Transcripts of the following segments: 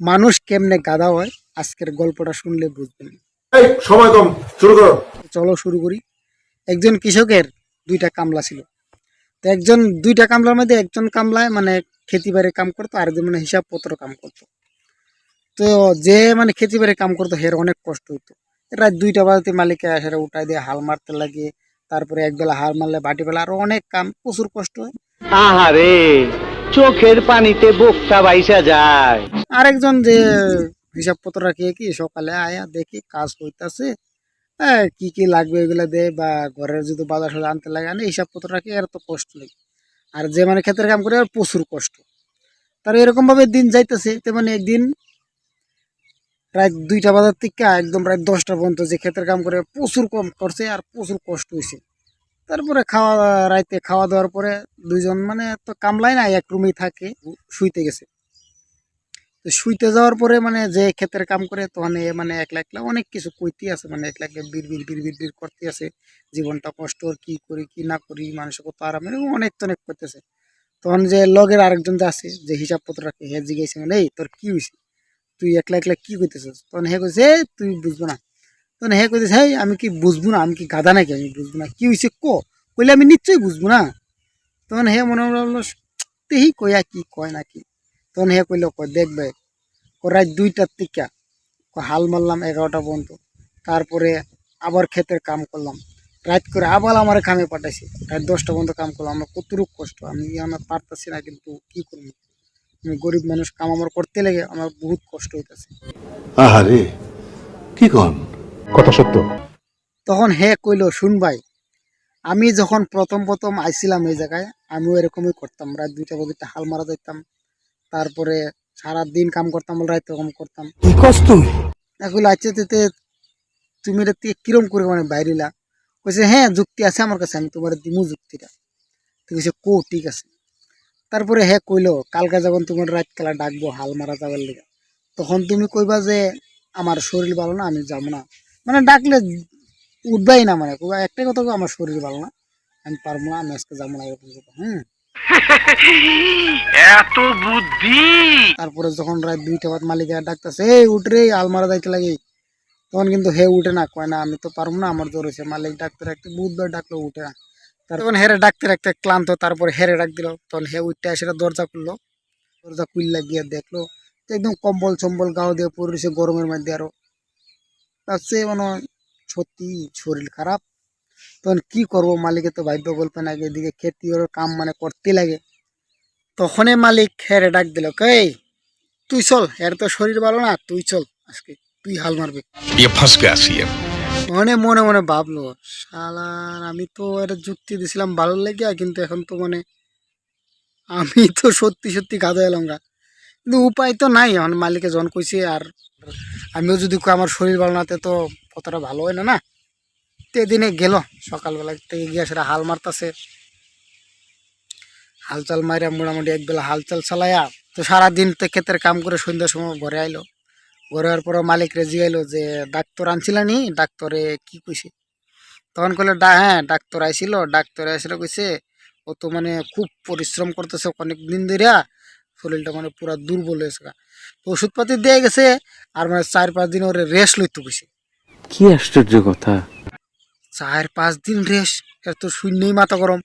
মানুষ কেমনে গাদা হয় আজকের গল্পটা শুনলে বুঝবেন। এই সময় কম শুরু করো। চলো শুরু করি। একজন কৃষকের দুইটা কামলা ছিল। তো একজন দুইটা কামলার মধ্যে একজন কামলায় মানে খেতি বাড়ির কাম করতো আর একজন মানে হিসাবপত্র কাম করতো। তো যে মানে খেতি বাড়ির কাম করতো হের অনেক কষ্ট হতো রাত দুইটা বাজতে মালিকে আসে উঠাই দিয়ে হাল মারতে লাগে। তারপরে একবেলা হাল মারলে বাটি বেলা আরও অনেক কাম প্রচুর কষ্ট হয়। আহারে! চোখের পানিতে বোকটা বাইসা যায়। আরেকজন যে হিসাবপত্র রাখিয়ে কি সকালে আয়া দেখি কাজ হইতাছে কি কি লাগবে এগুলো দে বা ঘরের যদি বাজার সাজার আনতে লাগে আনে, হিসাবপত্র রাখি, এর তো কষ্ট লাগে আর যে মানে ক্ষেতের কাম করে আর প্রচুর কষ্ট। তার এরকম ভাবে দিন যাইতেছে, তেমনি একদিন প্রায় দুইটা বাজার থেকে একদম প্রায় দশটা পর্যন্ত যে ক্ষেতের কাম করে, প্রচুর কম করছে আর প্রচুর কষ্ট হয়েছে তারপরে খাওয়া, রাইতে খাওয়া দাওয়ার পরে দুইজন মানে তো কামলাই না এক রুমেই থাকে, শুইতে গেছে। তো শুইতে যাওয়ার পরে মানে যে ক্ষেতের কাম করে তখন এ মানে একলা একলা অনেক কিছু কইতে আছে মানে একলা একলা বিড় বিড় বিড় বিড় বিড় করতে আছে। জীবনটা কষ্ট কি করি, কি না করি, মানুষের কত আরাম, এরকম অনেক অনেক করতেছে। তখন যে লগের আরেকজন যে আছে, যে হিসাবপত্র রাখে, হে জিজ্ঞাসা মানে এই, তোর কি হয়েছে তুই একলা একলা কি করতেছিস তখন হে কইছে তুই বুঝব না। তখন হে কইতেছে, হেই, আমি কি বুঝব না? আমি কি গাধা নাকি? আমি বুঝব না। কি হয়েছে ক? কইলে আমি নিশ্চয়ই বুঝব না? তখন হে মনে হলো তেহি কইয়া কি কয় না কি তখন হে কইলো, কয় দেখবে রাত দুইটার থেকে হাল মারলাম এগারোটা পর্যন্ত। তারপরে আবার ক্ষেতের কাম করলাম। রাত করে আবার আমার কামে পাঠাইছে। রাত দশটা পর্যন্ত কাম করলাম। আমার কতটুকু কষ্ট? আমি আমার পারতেছি না, কিন্তু কি করব? আমি গরিব মানুষ, কাম আমার করতে লেগে আমার বহুত কষ্ট হইতেছে। আহারে, কি কন? কথা সত্য? তখন হে কইলো শুন ভাই আমি যখন প্রথম প্রথম আইছিলাম এই জায়গায় আমিও এরকমই করতাম। রাত দুইটা পর্যন্ত হাল মারা যাইতাম তারপরে সারা দিন কাম করতাম রাত কাম করতাম। কি কষ্ট তুই? এগুলো আছে তেতে তুমি এটা থেকে কিরম করে মানে বাইরিলা কইছে হ্যাঁ যুক্তি আছে আমার কাছে আমি তোমার দিমু যুক্তিটা। তো কইছে কো ঠিক আছে। তারপরে হ্যাঁ কইলো কালকে যখন তোমার রাত খেলা ডাকবো হাল মারা যাবার লেগে তখন তুমি কইবা যে আমার শরীর ভালো না আমি যাব না। মানে ডাকলে উঠবাই না মানে। একটাই কথা কইবা, আমার শরীর ভালো না। আমি পারব না আমি আজকে যাব না এরকম কথা হুম? এত বুদ্ধি! তারপরে যখন রাত দুইটা বাদ মালিক ডাকতেছে এই উঠ রে আলমারা যাইতে লাগে। তখন কিন্তু হে উঠে না কয় না আমি তো পারব না আমার জোর হয়েছে। মালিক ডাকতে রাখতে বুধবার ডাকলো উঠে না। তখন হেরে ডাকতে রাখতে ক্লান্ত তারপরে হেরে ডাক দিল। তখন হে উঠতে এসে দরজা খুললো। দরজা খুললা গিয়ে দেখল একদম কম্বল চম্বল গাও দিয়ে পড়ে গরমের মধ্যে আরও। তার সে মনে হয় সত্যি শরীর খারাপ। তখন কি করব? মালিকে তো ভাগ্য গল্পে না এদিকে খেতে ওর কাম মানে করতে লাগে। তখনই মালিক হেরে ডাক দিল কে তুই চল হের তো শরীর ভালো না তুই চল আজকে তুই হাল মারবি। মনে মনে মনে ভাবলো সালার আমি তো এটা যুক্তি দিছিলাম ভালো লেগে কিন্তু এখন তো মানে আমি তো সত্যি সত্যি গাদা এলাম কিন্তু উপায় তো নাই এখন মালিকে জন কইছে আর আমিও যদি আমার শরীর ভালো না, তো কতটা ভালো হয় না না? তো এদিনে গেল, সকালবেলা থেকে গিয়ে সেটা হাল মারতাছে। হাল চাল মাইরা মোটামুটি একবেলা হাল চাল চালাইয়া তো সারাদিন তো ক্ষেতের কাম করে সন্ধ্যার সময় ঘরে আইলো। ঘরে আওয়ার পরে মালিক রেজি আইলো যে, ডাক্তার আনছিলা নি? ডাক্তারে কি কইছে? তখন কইলো, ডা হ্যাঁ ডাক্তার আইছিল, ডাক্তার এসে কইছে, ও তো মানে খুব পরিশ্রম করতেছে অনেক দিন ধরিয়া শরীরটা মানে পুরা দুর্বল হয়েছে। তো ওষুধপাতি দিয়ে গেছে আর মানে চার পাঁচ দিন ওরে রেস্ট লইতে কইছে কি আশ্চর্য কথা? চার পাঁচ দিন রেস্ট এর তো শূন্যই মাথা গরম।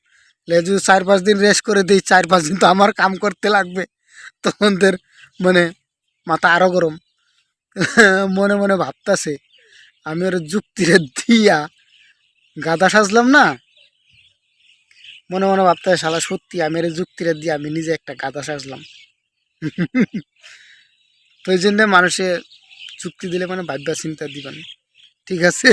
লে যদি চার পাঁচ দিন রেস্ট করে দিই চার পাঁচ দিন তো আমার কাম করতে লাগবে। তখনদের মানে মাথা আরও গরম। মনে মনে ভাবতাছে আমি ওর যুক্তিরে দিয়া গাদা সাজলাম না? মনে মনে ভাবতে হয় সালা সত্যি আমি এর যুক্তিটা দিয়ে আমি নিজে একটা গাদা সাজলাম। তো এই জন্য মানুষে চুক্তি দিলে মানে ভাববা চিন্তা দিবেন ঠিক আছে?